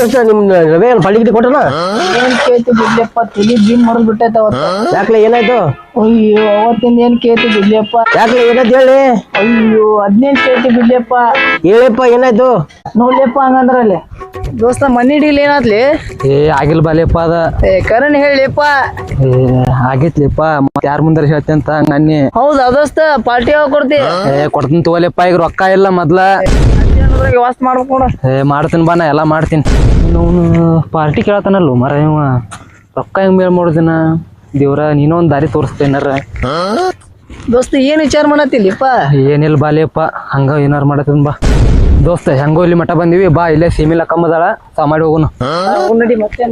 ದೋಸ್ತ ನಿಮ್ ರವೆ ಏನು ಪಳ್ಳಿ ಗಿಟ್ಟಿ ಕೊಟ್ಟನ ಏನ್ ಕೇಳ್ತಿದ್ದಿಲ್ಲಪ್ಪ ತಲಿ ಬಿಮ್ ಹೊಡೆದ್ ಬಿಟ್ಟೈತ ಅವತ್ತ. ಯಾಕ್ಲೆ ಏನಾಯ್ತು? ಅಯ್ಯೋ ಅವತ್ತಿಂದ ಏನ್ ಕೇಳ್ತಿದ್ದಿಲ್ಲಪ್ಪ ಯಾಕ್ಲೆ ಏನಾಯ್ತು ಹೇಳಿ? ಅಯ್ಯೋ ಅದ್ನೇನ್ ಕೇಳ್ತಿದ್ದಿಲ್ಲಪ್ಪ ಹೇಳಪ್ಪ ಏನಾಯ್ತು? ನೋಡ್ಲಿಪ್ಪ ಹಂಗಂದ್ರಲ್ಲಿ. ದೋಸ್ತ ಮನಿ ಡೀಲ್ ಏನಾದ್ಲಿ? ಏ ಆಗಿಲ್ ಬಾಲೆಪ್ಪ ಅದ. ಏ ಕರಣ್ ಹೇಳಿಪ್ಪ ಏ ಆಗೈತ್ಲಿಪ್ಪ ಮತ್ ಯಾರ ಮುಂದಾರ ಹೇಳ್ತಿ ಅಂತ ನನ್ನಿ. ಹೌದಾ ದೋಸ್ತ? ಪಾರ್ಟಿ ಯಾವಾಗ ಕೊಡ್ತಿ? ಏ ಕೊಡ್ತೀನಿ ತಗೋಲೆಪ್ಪ ಈಗ ರೊಕ್ಕ ಇಲ್ಲ ಮೊದ್ಲ. ಅದ್ರಾಗ ವಾಸ್ ಮಾಡ್ಬೇಕು ನೋಡ. ಏ ಮಾಡ್ತೀನಿ ಬಾ ನಾ ಎಲ್ಲ ಮಾಡ್ತೀನಿ. ಅವನು ಪಾರ್ಟಿ ಕೇಳತ್ತಾನಲ್ಲೂ ಮರ ಇವ. ರೊಕ್ಕ ಹೆಂಗ್ ಮೇಲ್ ಮಾಡೋದಿನ? ದೇವ್ರ ನೀನೋ ಒಂದ್ ದಾರಿ ತೋರಿಸ್ತೇನಾರ ದೋಸ್ತ ಏನ್ ವಿಚಾರ ಮಾಡತ್ತಿಲ್ಲಿಪ್ಪ ಏನಿಲ್ಲ ಬಾಲಿಯಪ್ಪ ಹಂಗ ಏನಾರ ಮಾಡತ್ತೀನಿ ಬಾ. ದೋಸ್ತ ಹೆಂಗೋ ಇಲ್ಲಿ ಮಠ ಬಂದಿವಿ. ಬಾ ಇಲ್ಲೇ ಸೀಮಿಲ ಕಮ್ಮದಾಳ ಸಾ ಮಾಡಿ ಹೋಗುನು. ನಡಿ ಮತ್ತೆ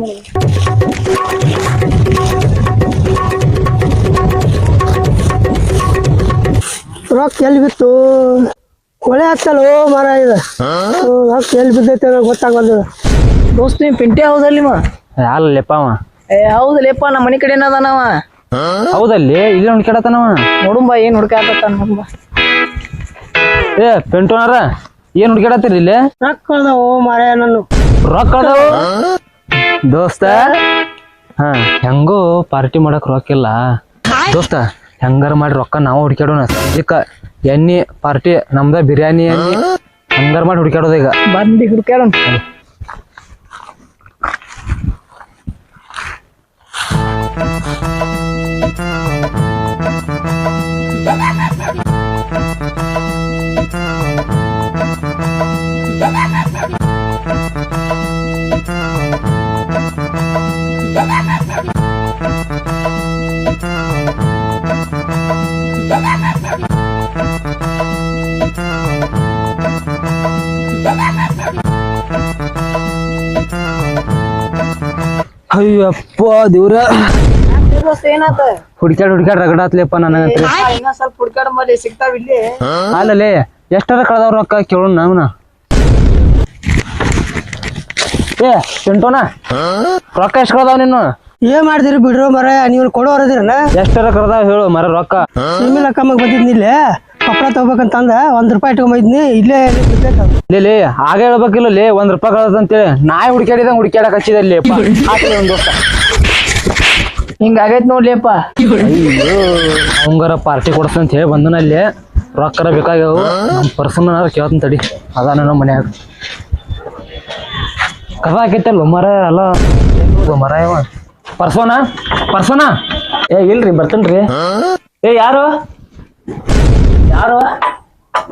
ರೊಕ್ಕ ಎಲ್ಲಿ ಬಿತ್ತು? ಕೊಳೆ ಹತ್ತಲ್ಲ ಮರ ಇದು. ಎಲ್ಲಿ ಬಿದ್ದೈತೆ ಅನ್ನೋ ಗೊತ್ತಾಗೋದು ದೋಸ್ತ ನೀವು ಪಿಂಟೆ ಹೌದಲ್ಲಿ ಮಾ? ಅವ. ಏ ಹೌದಲ್ಲಪ್ಪ ನಮ್ಮ ಮನಿ ಕಡೆ ಏನದಾನವ ಹೌದಲ್ಲಿ? ಇಲ್ಲಿ ಹುಡ್ಕಾಡತಾನವ ನೋಡುಂಬ ಏನ್ ಹುಡ್ಕಾಡತ್ತ ನೋಡುಂಬ. ಏ ಪೆಂಟೋನಾರ ಏನ್ ಹುಡ್ಕಾಡತ್ತೀರಿ ಇಲ್ಲಿ? ರೊಕ್ಕ ಅದಾವು ಮರ ನಾನು ರೊಕ್ಕ ಅದಾವು ದೋಸ್ತ ಹಾ ಹೆಂಗೋ ಪಾರ್ಟಿ ಮಾಡಕ್ ರೊಕ್ಕ ಇಲ್ಲ. ದೋಸ್ತ ಹೆಂಗಾರ ಮಾಡಿ ರೊಕ್ಕ ನಾವು ಹುಡ್ಕ್ಯಾಡೋಣ. ಸದ್ಯಕ್ಕ ಎಣ್ಣೆ ಪಾರ್ಟಿ, ನಮ್ದ ಬಿರಿಯಾನಿ ಎಣ್ಣೆ, ಹೆಂಗಾರ ಮಾಡಿ ಹುಡ್ಕ್ಯಾಡೋದ ಈಗ. ಬಂದಿ ಹುಡ್ಕ್ಯಾಡೋಣ. ಅಯ್ಯಪ್ಪ ದೇವ್ರ. ಹುಡ್ಕಾಡ್ ಏನಾತ ಹುಡ್ಕ್ಯಾಡ್ ಹುಡ್ಕ್ಯಾಡ್ ರಗಡಾತ್ಲೆಪ್ಪ ಇನ್ನ ಸ್ವಲ್ಪ ಹುಡ್ಕಾಡ ಮಾಡಿ ಸಿಗ್ತಾವ ಇಲ್ಲಿ. ಅಲ್ಲಲೇ ಎಷ್ಟರ ಕಳ್ದವ್ರ ರೊಕ್ಕ ಕೇಳೋಣ ನಾವ್ನ? ಏ ಚಿಂಟೋನ ರೊಕ್ಕ ಎಷ್ಟ್ ಕಳ್ದಾವ್ ನೀನು ಏನ್ ಮಾಡ್ತೀರಿ ಬಿಡ್ರು ಮರ ನೀವು ಕೊಡೋರದಿರಲ್ಲ ಎಷ್ಟರ ಕಳ್ದಾವ್ ಹೇಳು ಮರ ರೊಕ್ಕ. ನಿಮ್ಮಿಲ್ಲ ಕಮ್ಮಗ್ ಕಪ್ಪಳ ತಗೋಬೇಕಂತಂದ ಒಂದ್ ರೂಪಾಯಿ ಇಟ್ಕೊಂಬೈದ್ನಿ, ಇಲ್ಲೇ. ಲೇ ಲೇ, ಆಗ ಹೇಳ್ಬೇಕಿಲ್ಲ, ಲೇ, ಒಂದ್ ರೂಪಾಯಿ ಕಳದಂತೇಳಿ. ನಾಯಿ ಹುಡ್ಕ್ಯಾಡಿದಂಗ ಹುಡ್ಕ್ಯಾಡಕ್ ಹಚ್ಚಿದಲ್ಲಿ ಒಂದ್ ದೋಸ್ತ. ಹಿಂಗ ಆಗೈತ್ ನೋಡ್ಲಿಪ್ಪ ಅವಂಗಾರ ಪಾರ್ಟಿ ಕೊಡ್ಸಂತ ಹೇಳಿ ಬಂದನ ಅಲ್ಲಿ ರೊಕ್ಕರ ಬೇಕಾಗ್ಯಾವು. ಪರ್ಸನ್ ಕೇಳ್ತೀನಿ ತಡಿ. ಅದ ನನ್ನ ಮನ್ಯಾಗ. ಕದ ಹಾಕೈತಲ್ಲ ಮರ ಅಲ್ಲ ಮರ ಇವ? ಪರ್ಸೋನಾ? ಪರ್ಸೋನಾ? ಏ, ಇಲ್ರಿ, ಬರ್ತೇನ್ರಿ. ಏ, ಯಾರು? ಯಾರು?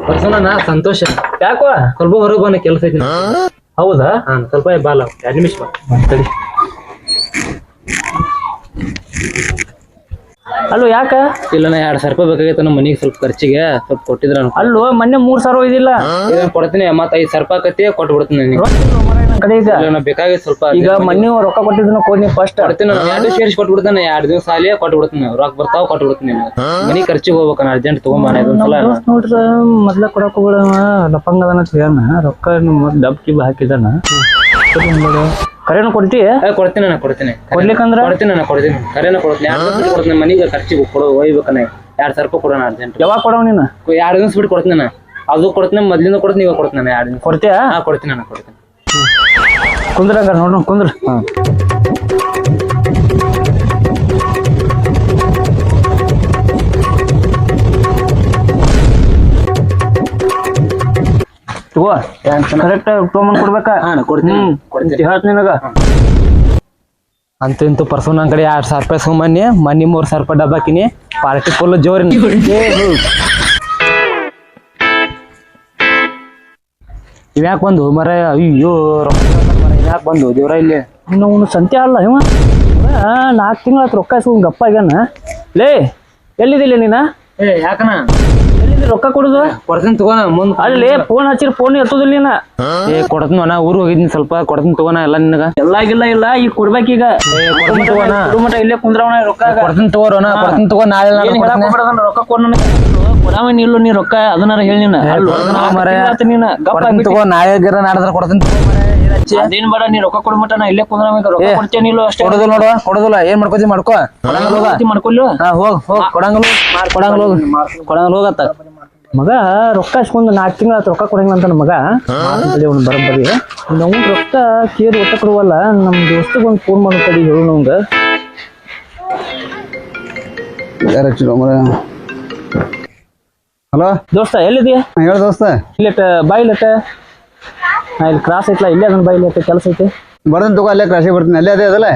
ಪರ್ಸೋನ ನಾ ಸಂತೋಷ. ಯಾಕೋ? ಸ್ವಲ್ಪ ಹೊರಗೆ ಬಂದ ಕೆಲಸ ಐತಿ ಹೌದಾ? ಹಾ ಸ್ವಲ್ಪ ಬಾಲ ಎರಡು ನಿಮಿಷ ಬಾ ತಡಿ. ಅಲ್ಲೋ ಯಾಕ? ಇಲ್ಲ ನಾ ಎರಡ್ ಸಾವಿರ ರೂಪಾಯಿ ಬೇಕಾಗೈತೆ ನಮ್ಮ ಮನಿಗೆ ಸ್ವಲ್ಪ ಖರ್ಚಿಗೆ ಸ್ವಲ್ಪ ಕೊಟ್ಟಿದ್ರ ಅಲ್ಲೋ ಮೊನ್ನೆ ಮೂರ್ ಸಾವಿರ ಒಯ್ದಿಲ್ಲ ಇದನ್ನ ಕೊಡ್ತೀನಿ ಮತ್ತ ಐದ್ ಸಾವಿರ ರೂಪಾಯಿ ಕತ್ತಿ ಕೊಟ್ಬಿಡ್ತೀನಿ ನಿನಗೆ. ಕಡೆ ಈಗ? ಇಲ್ಲ ನಾ ಬೇಕಾಗೈತೆ ಸ್ವಲ್ಪ ಈಗ ಮೊನ್ನೆ ರೊಕ್ಕ ಕೊಟ್ಟಿದ್ದನ್ನ ಕೊಡ್ನಿ ಫಸ್ಟ್ ಕೊಡ್ತೀನಿ ನಾನು ಎರಡು ಸೇರಿಸಿ ಕೊಟ್ಬಿಡ್ತಾನೆ ಎರಡು ದಿವಸ ಸಾಲಿ ಕೊಟ್ಬಿಡ್ತೀನಿ ರೊಕ್ಕ ಬರ್ತಾವ ಕೊಟ್ಬಿಡ್ತೀನಿ ಮನಿ ಖರ್ಚಿಗೆ ಹೋಗ್ಬೇಕು ಅರ್ಜೆಂಟ್ ತಗೊಂಬಾನ ಇದೊಂದ್ಸಲ ನೋಡ್ರ ಮೊದ್ಲ ಕೊಡಕ್ ಹೋಗೋಣ ಲಪಂಗ ಅದನ್ನ ಹೇಳ್ಯಾನ ರೊಕ್ಕ ಡಬ್ ಕಿಬ್ ಹಾಕಿದಾನ. ಕರೆನ ಕೊಡ್ತಿ ಕೊಡ್ತೀನಿ ನಾನು ಕೊಡ್ತೀನಿ. ಕೊಡ್ಲಿಕ್ಕಂದ್ರ? ಕೊಡ್ತೀನಿ ನಾನು ಕೊಡ್ತೀನಿ. ಕರೆನ ಕೊಡ್ತೀನಿ. ಎರಡು ದಿವಸ ಕೊಡ್ತೀನಿ. ಮನೆಗೆ ಖರ್ಚಿಗೆ ಕೊಡು ಒಯ್ಬೇಕನ್ನ ಎರಡು ಸಾವಿರ ರೂಪಾಯಿ ಕೊಡೋಣ ಅರ್ಜೆಂಟ್. ಯಾವಾಗ ಕೊಡೋ ನೀನು? ಎರಡು ದಿನ ಬಿಟ್ಟು ಕೊಡ್ತೀನಿ ನಾನು ಅದು ಕೊಡ್ತೀನಿ ಮೊದ್ಲಿಂದ ಕೊಡ್ತೀನಿ ಇವಾಗ ಕೊಡ್ತೀನಿ ನಾನು ಎರಡು ದಿನ ಕೊಡ್ತೀಯಾ? ಹಾ ಕೊಡ್ತೀನಿ ನಾನು ಕೊಡ್ತೀನಿ. ಕುಂದ್ರ ನೋಡೋಣ ಕುಂದ್ರ. ಕುಂದ್ರ ತಗೋ. ಕರೆಕ್ಟ್ ತೊಗೊಂಬಂದ್ ಕೊಡ್ಬೇಕ? ಹಾ ನಾ ಕೊಡ್ತೀನಿ. ಕೊಡ್ತೀನಿ. ಹೇಳ್ತ ನಿನಗ ಅಂತೂ ಇಂತು ಪರ್ಸನ್ ನನ್ನ ಕಡೆ ಎರಡ್ ಸಾವಿರ ರೂಪಾಯಿ ಸುಮ್ಮನೆ ಮನಿ ಮೂರ್ ಸಾವಿರ ರೂಪಾಯಿ ಡಬ್ಬ ಹಾಕಿನಿ. ಪಾರ್ಟಿ ಫುಲ್ ಜೋರಿ ಇವ್ಯಾಕ್ ಬಂದು? ಮರ ಅಯ್ಯೋ ಯಾಕೆ ಬಂದು? ದೇವ್ರ ಇಲ್ಲಿ. ಇನ್ನು ಅವ್ನು ಸಂತೆ ಅಲ್ಲ ಇವ. ನಾಲ್ಕು ತಿಂಗಳ ರೊಕ್ಕ ಇಸ್ಕೊಂಡ್ ಗಪ್ಪ ಆಗ್ಯಾನ. ಲೇ ಎಲ್ಲಿದಿಲ್ಲ ನೀನ? ಏ ಯಾಕನ ಎಲ್ಲಿದೆ ರೊಕ್ಕ ಕೊಡುದು? ಕೊಡ್ತೀನಿ ತಗೋಣ ಮುಂದ್ ಅಲ್ಲಿ ಫೋನ್ ಹಚ್ಚಿರ ಫೋನ್ ಎತ್ತದಿಲ್ಲ ನೀನ. ಏ ಕೊಡ್ತೀನಿ ಅಣ್ಣ ಊರು ಹೋಗಿದ್ನಿ ಸ್ವಲ್ಪ ಕೊಡ್ತೀನಿ ತಗೋಣ ಎಲ್ಲ ನಿನಗ. ಎಲ್ಲ ಗಿಲ್ಲ ಇಲ್ಲ ಈಗ ಕೊಡ್ಬೇಕೀಗ ಕೊಡ್ತೀನಿ ತಗೋಣ ಕುಡು ಮಟ ಇಲ್ಲೇ ಕುಂದ್ರವಣ ರೊಕ್ಕ ಕೊಡ್ತೀನಿ ತಗೋರೋಣ ಕೊಡ್ತೀನಿ ತಗೋ ನಾಳೆ ನಾನು ರೊಕ್ಕ ಕೊಡ ಕೊಡಾವ ಇಲ್ಲ ನೀ ರೊಕ್ಕ ಅದನ್ನಾರ ಹೇಳಿ ನೀನು. ನೀನ. ಗಪ್ಪ ಕೊಡ್ತೀನಿ ತಗೋ ನಾಳೆ ಗಿರ ನಾಡದ್ರ ಕೊಡ್ತೀನಿ ತಗೋ? ಅದೇನ್ ಬೇಡ ನೀ ರೊಕ್ಕ ಕೊಡ ಮಟ ನಾ ಇಲ್ಲೇ ಕುಂದ್ರ ರೊಕ್ಕ ಏ, ಕೊಡ್ತೇನೆ ಇಲ್ಲ ಅಷ್ಟೇ. ಕೊಡೋದಿಲ್ಲ ನೋಡುವ ಕೊಡೋದಿಲ್ಲ ಏನ್ ಮಾಡ್ಕೋತಿ ಮಾಡ್ಕೋ. ಮಾಡ್ಕೊಲ್ಲ. ಹಾ ಹೋಗ್ ಹೋಗ್ ಕೊಡಂಗಿಲ್ಲ ಹೋಗ್. ಕೊಡಂಗಿಲ್ಲ ಹೋಗ್. ಕೊಡಂಗಿಲ್ಲ ಹೋಗತ್ತ ಮಗ ರೊಕ್ಕ ಅಷ್ಟೊಂದು ನಾಲ್ಕು ತಿಂಗಳ ರೊಕ್ಕ ಕೊಡಂಗಿಲ್ಲ ಅಂತ ಮಗ. ಅವ್ನು ಬರೋಬ್ಬರಿ ನಾವು ರೊಕ್ಕ ಕೇರ್ ಒಟ್ಟ ಕೊಡುವಲ್ಲ ನಮ್ಮ ದೋಸ್ತಿಗೆ ಒಂದು ಫೋನ್ ಮಾಡೋ ತಡಿ ಹೇಳು ನಮ್ಗ. ಹಲೋ? ದೋಸ್ತ ಎಲ್ಲಿದೆಯಾ ಹೇಳ ದೋಸ್ತ. ಇಲ್ಲಟ ಬಾಯ್ ಇಲ್ಲಟ ನಾ ಇಲ್ಲಿ ಕ್ರಾಸ್ ಐತ್ಲ ಇಲ್ಲೇ ಅದನ್ನ ಬೈಲಿ ಐತೆ ಕೆಲಸ ಐತೆ. ಬರ್ತೀನಿ ತಗೋ ಅಲ್ಲೇ ಕ್ರಾಸಿಗೆ ಬರ್ತೀನಿ. ಅಲ್ಲೇ ಅದೇ ಅದಲ್ಲ?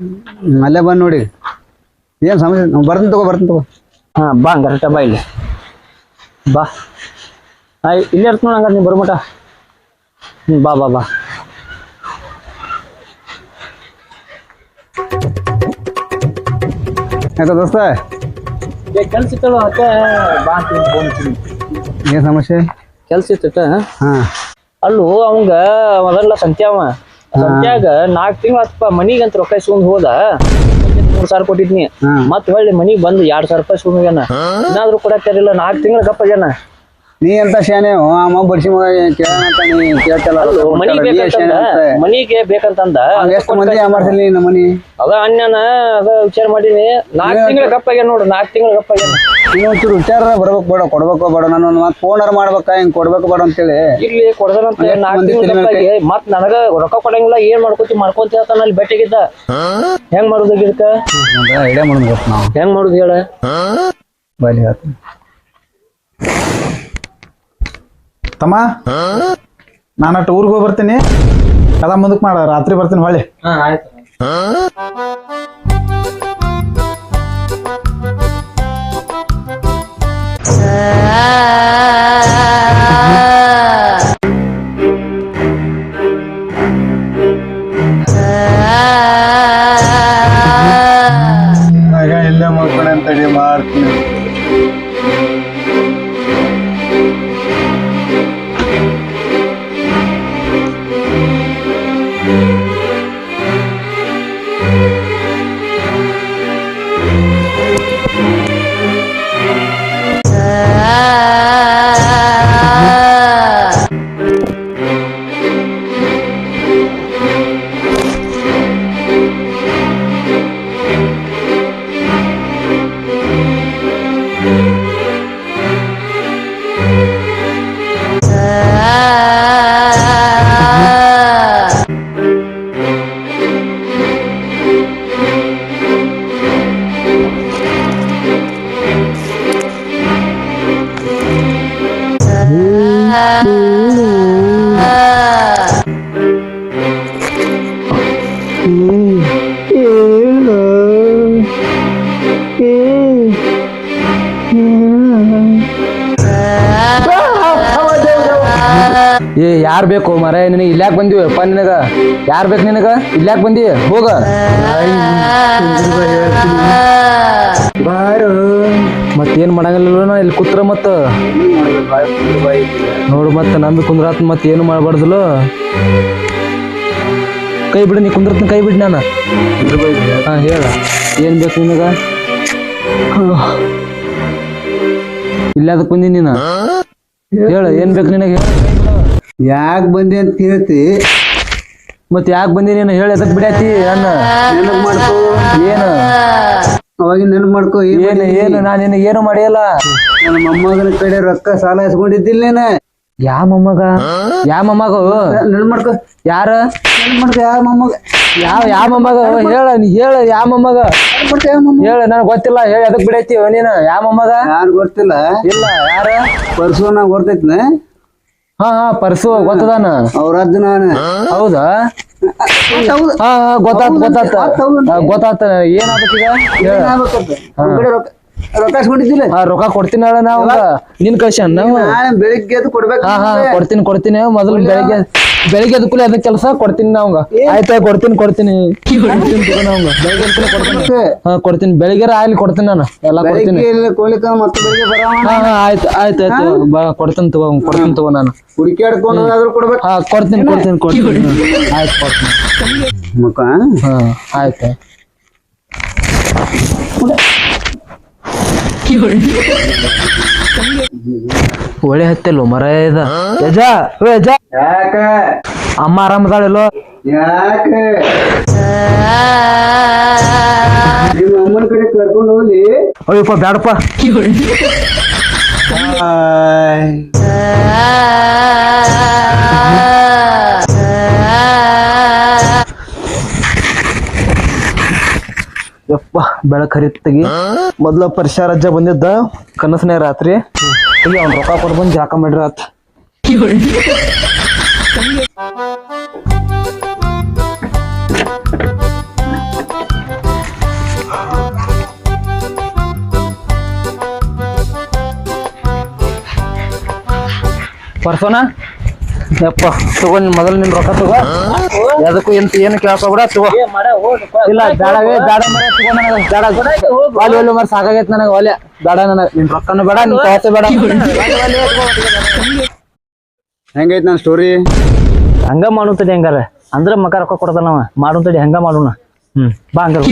ಹ್ಮ್, ಅಲ್ಲೇ ಬಂದು ನೋಡಿ. ಏನು ಸಮಸ್ಯೆ? ಬರ್ತೀನಿ ತಗೋ ಬರ್ತೀನಿ ತಗೋ. ಹಾ ಬಾ ಹಂಗಾರ ಬಾ ಇಲ್ಲಿ. ಬಾ. ಹಾ ಇಲ್ಲೇ ಇರ್ತೀನಿ ಹಂಗಾರೆ ನೀವು ಬರೋ ಮಟ ಹ್ಞೂ ಬಾ ಬಾ ಬಾ. ಆಯ್ತಾ ದೋಸ್ತ? ಕೆಲ್ಸ ಇತ್ತಲ್ಲ ಅಕ್ಕ ಬಾ ಅಂತ ಫೋನ್ ಏನು ಸಮಸ್ಯೆ? ಕೆಲ್ಸ ಇತ್ತ ಹಾಂ. ಅಲ್ಲೂ ಅವಂಗ ಮೊದಲ ಸಂತ್ಯಾವ. ಸಂತ್ಯಾಗ ನಾಕ್ ತಿಂಗಳ ಹತ್ತಪ್ಪ ಮನಿಗಂತ ರೊಕ್ಕ ಇಸ್ಕೊಂಡ್ ಹೋದ. ಮೂರ್ ಸಾವಿರ ಕೊಟ್ಟಿದ್ನಿ. ಮತ್ ಹೊಳ್ಳಿ ಮನಿಗ್ ಬಂದು ಎರಡ್ ಸಾವಿರ ರೂಪಾಯಿ ಇಸ್ಕೊಂಡ್ ಏನಾದ್ರು ಕೊಡಕ್ಕಾರಿಲ್ಲ ನಾಕ್ ತಿಂಗಳ ಕಪ್ಪ ಆಗ್ಯಾನ. ನೀ ಅಂತ ಶಾನೆ ಬಡ್ಸಿ ಮಗ ಕೇಳೋಣ ಅಂತ ನೀ ಕೇಳ್ತಲ್ಲ. ಮನಿಗ್ ಬೇಕಂತಂದ ಮನಿಗೆ ಬೇಕಂತಂದ ಎಷ್ಟು ಮಂದಿ ಅಮರ್ಸಲಿ ನಮ್ಮ ಮನಿ? ಅದ ಅಣ್ಣನ ಅದ ವಿಚಾರ ಮಾಡೀನಿ. ನಾಲ್ಕು ತಿಂಗಳ ಗಪ್ಪ ಆಗ್ಯಾನ ನೋಡು ನಾಲ್ಕು ತಿಂಗಳ ಗಪ್ಪ ಆಗ್ಯಾನ ನೀವು ಒಂಚೂರು ವಿಚಾರ ಬರ್ಬೇಕು ಬೇಡ ಕೊಡ್ಬೇಕು ಬೇಡ ನಾನು ಒಂದು ಮಾತು ಫೋನರ್ ಮಾಡ್ಬೇಕಾ ಹಿಂಗ್ ಕೊಡ್ಬೇಕು ಬೇಡ ಅಂತೇಳಿ. ಇಲ್ಲಿ ಕೊಡದಂತ ಎಷ್ಟ್ ನಾಲ್ಕು ಮಂದಿ ತಿಂಗಳ ತಲೆ ಗಪ್ಪ ಮೇಲೆ ಆಗಿ ಮತ್ ನನಗ ರೊಕ್ಕ ಕೊಡಂಗಿಲ್ಲ ಏನ್ ಮಾಡ್ಕೋತಿ ಮಾಡ್ಕೊಂತ ಹೇಳ್ತಾನ ಅಲ್ಲಿ ಬೆಟ್ಟಿಗಿದ್ದ. ಹೆಂಗ್ ಮಾಡುದ ಇದಕ್ಕ? ಐಡಿಯಾ ಮಾಡೋದು ನಾವು. ಹೆಂಗ್ ಮಾಡುದು ಹೇಳ? ಬಲಿ ಹೇಳ್ತೀನಿ. ತಮ್ಮ? ನಾನು ಅಟ್ಟು ಊರಿಗೆ ಹೋಗಿ ಬರ್ತೀನಿ. ಕದ ಮುಂದಕ್ಕೆ ಮಾಡ ರಾತ್ರಿ ಬರ್ತೀನಿ ಹೊಳ್ಳಿ. ಮಗ ಏ ಯಾರ್ ಬೇಕು ಮರ ನಿನಗೆ? ಇಲ್ಲಾಕ್ ಬಂದಿವಿ ಅಪ್ಪ ನಿನಗ? ಯಾರ್ ಬೇಕು ನಿನಗ? ಇಲ್ಲಾಕ್ ಬಂದಿ ಹೋಗ. ಬಾರು. ಮತ್ತೇನ್ ಮಾಡಂಗಿಲ್ಲ ಇಲ್ಲಿ ಕುತ್ರ ಮತ್ತ. ನೋಡು ಮತ್ತ ನಂದು ಕುಂದ್ರಾತ್ ಮತ್ತೇನು ಮಾಡ್ಬಾರ್ದಲ್ಲ? ಕೈ ಬಿಡು ನೀ ಕುಂದ್ರತ್ನ ಕೈ ಬಿಡ್ ನಾನು. ಹಾ ಹೇಳ. ಏನ್ ಬೇಕು ನಿನಗ? ಅದಕ್ಕೆ ಬಂದಿ ನೀನು? ಹೇಳ ಏನ್ ಬೇಕು ನಿನಗೆ ಯಾಕೆ ಬಂದೆ ಅಂತ ಕೇಳ್ತಿ? ಮತ್ ಯಾಕೆ ಬಂದಿ ನೀನು? ಹೇಳ ಎದಕ್ ಬಿಡಾತಿ ಅನ್ನ ನೆನಪು ಮಾಡ್ಕೋ. ಏನು? ಅವಾಗಿನ ನೆನಪು ಮಾಡ್ಕೋ ಏನ್ ಏನು ನಾನು ನಿನಗೆ ಏನು ಮಾಡಿಯಲ್ಲ? ನನ್ನ ಮೊಮ್ಮಗನ ಕಡೆ ರೊಕ್ಕ ಸಾಲ ಇಸ್ಕೊಂಡಿದ್ದಿಲ್ಲ ನೀನ. ಯಾ ಮೊಮ್ಮಗ? ಯಾ ಮೊಮ್ಮಗ? ಮಾಡ್ಕೊ ಯಾರ? ಮಾಡ್ಕೋ ಯಾವ ಮೊಮ್ಮಗ? ಯಾವ ಯಾ ಮೊಮ್ಮಗ? ಹೇಳ ನೀ ಹೇಳ ಯಾ ಮೊಮ್ಮಗ? ನೆನಪು ಯಾವ ಮೊಮ್ಮಗ? ಹೇಳ ನನಗೆ ಗೊತ್ತಿಲ್ಲ ಹೇಳಿ ಅದಕ್ಕೆ ಬಿಡೈತಿ ನೀನು? ಯಾ ಮೊಮ್ಮಗ? ಯಾರು ಗೊತ್ತಿಲ್ಲ. ಇಲ್ಲ ಯಾರ? ಪರ್ಸೋನ ಗೊತ್ತೈತಿ ಹಾ ಹಾ ಪರ್ಸು ಗೊತ್ತದಾನ? ಅವ್ರ ಅಜ್ಜ ನಾನು ಹೌದಾ? ಹೌದು. ಹಾ ಹಾ ಗೊತ್ತಾತ್ ಗೊತ್ತಾತ. ಗೊತ್ತಾತ ಏನಾಗತ್ತೀಗ ಹೇಳ. ರೊಕ್ಕ ಇಸ್ಕೊಂಡಿದ್ದಿಲ್ಲ? ರೊಕ್ಕ ಕೊಡ್ತೀನಿ ಹೇಳ ನಾವು ನಿನ್ ಕಳ್ಸ್ಯಾನ ನಾವು ನಾಳೆ ಬೆಳಿಗ್ಗೆ ಎದ್ದು ಕೊಡ್ಬೇಕು ಹಾ ಹಾ ಕೊಡ್ತೀನಿ ಕೊಡ್ತೀನಿ. ಮೊದಲು ಬೆಳಿಗ್ಗೆ ಬೆಳಿಗ್ಗೆ ಅದಕ್ಕೆ ಕೆಲಸ ಕೊಡ್ತೀನಿ ನಾವಂಗ ಆಯ್ತಾ ಕೊಡ್ತೀನಿ ಕೊಡ್ತೀನಿ ಕೊಡ್ತೀನಿ. ತಗೋ ನಾವಂಗ. ಬೆಳಿಗ್ಗೆ ಕೊಡ್ತೀನಿ ಹಾ ಕೊಡ್ತೀನಿ. ಬೆಳಿಗ್ಗೆ ಆಯ್ಲಿ ಕೊಡ್ತೀನಿ ನಾನು. ಎಲ್ಲ ಕೊಡ್ತೀನಿ. ಬೆಳಿಗ್ಗೆ ಇಲ್ಲ ಕೋಳಿಕ ಮತ್ತೆ ಬೆಳಿಗ್ಗೆ ಹಾ ಹಾ ಆಯ್ತು ಆಯ್ತು ಆಯ್ತು. ಬಾ ಕೊಡ್ತೀನಿ ತಗೋ ಕೊಡ್ತೀನಿ ತಗೋ ನಾನು. ಹುಡುಕ್ಯಾಡ್ಕೊಂಡು ಆದ್ರೂ ಕೊಡ್ಬೇಕು. ಹಾ ಕೊಡ್ತೀನಿ ಕೊಡ್ತೀನಿ ಕೊಡ್ತೀನಿ. ಆಯ್ತು ಕೊಡ್ತೀನಿ. ಹಾ ಆಯ್ತು. ಒಳ್ಳೆ ಹತ್ತಿಲ್ಲ ಮರ ಇದ. ಯಜ ಓ ಯಜ. ಅಮ್ಮ ಆರಾಮದಾಳಿಲ್ಲೋ ಯಾಕ? ನಿಮ್ಮ ಅಮ್ಮನ ಕಡೆ ಕರ್ಕೊಂಡು ಹೋಗ್ಲಿ. ಅಯ್ಯಪ್ಪ ಬ್ಯಾಡಪ್ಪ. ಯಪ್ಪ ಬೆಳಕ್ ಹರಿತ್ತಗಿ ಮೊದ್ಲ ಪರಿಸರ ರಜ್ಜ ಬಂದಿದ್ದ ಕನಸನೇ ರಾತ್ರಿ. ಈಗ ಅವ್ನ ರೊಕ್ಕ ಕೊಟ್ಟು ಬಂದು ಜಾಕ ಮಾಡ್ರಿ ಆತ. ಪರ್ಸೋನ? ಯಪ್ಪ ತಗೋ ನಿನ್ ಮೊದಲು ನಿನ್ ರೊಕ್ಕ ತಗೋ. ಅದಕ್ಕೂ ಎಂತ ಏನು ಕೇಳಕೋಬಿಡ ತಗೋ. ಇಲ್ಲ ಬೇಡವೇ ಬೇಡ ಮರ ತಗೋ ನನಗೆ. ಬೇಡ ಒಲೆ ಒಲೆ ಮರ ಸಾಕಾಗೈತೆ ನನಗೆ ಒಲೆ. ಬೇಡ ನನಗೆ. ನಿನ್ ರೊಕ್ಕನು ಬೇಡ ನಿನ್ ಕಾಸು ಬೇಡ. ಹೆಂಗೈತೆ ನನ್ನ ಸ್ಟೋರಿ ಹಂಗ ಮಾಡುತ್ತಡಿ ಹೆಂಗಾರ. ಅಂದ್ರೆ ಮಕ ರೊಕ್ಕ ಕೊಡ್ತಾನವ ಮಾಡುತ್ತಡಿ ಹಂಗ ಮಾಡೋಣ. ಹ್ಮ್ ಬಾ ಹಂಗಾರ.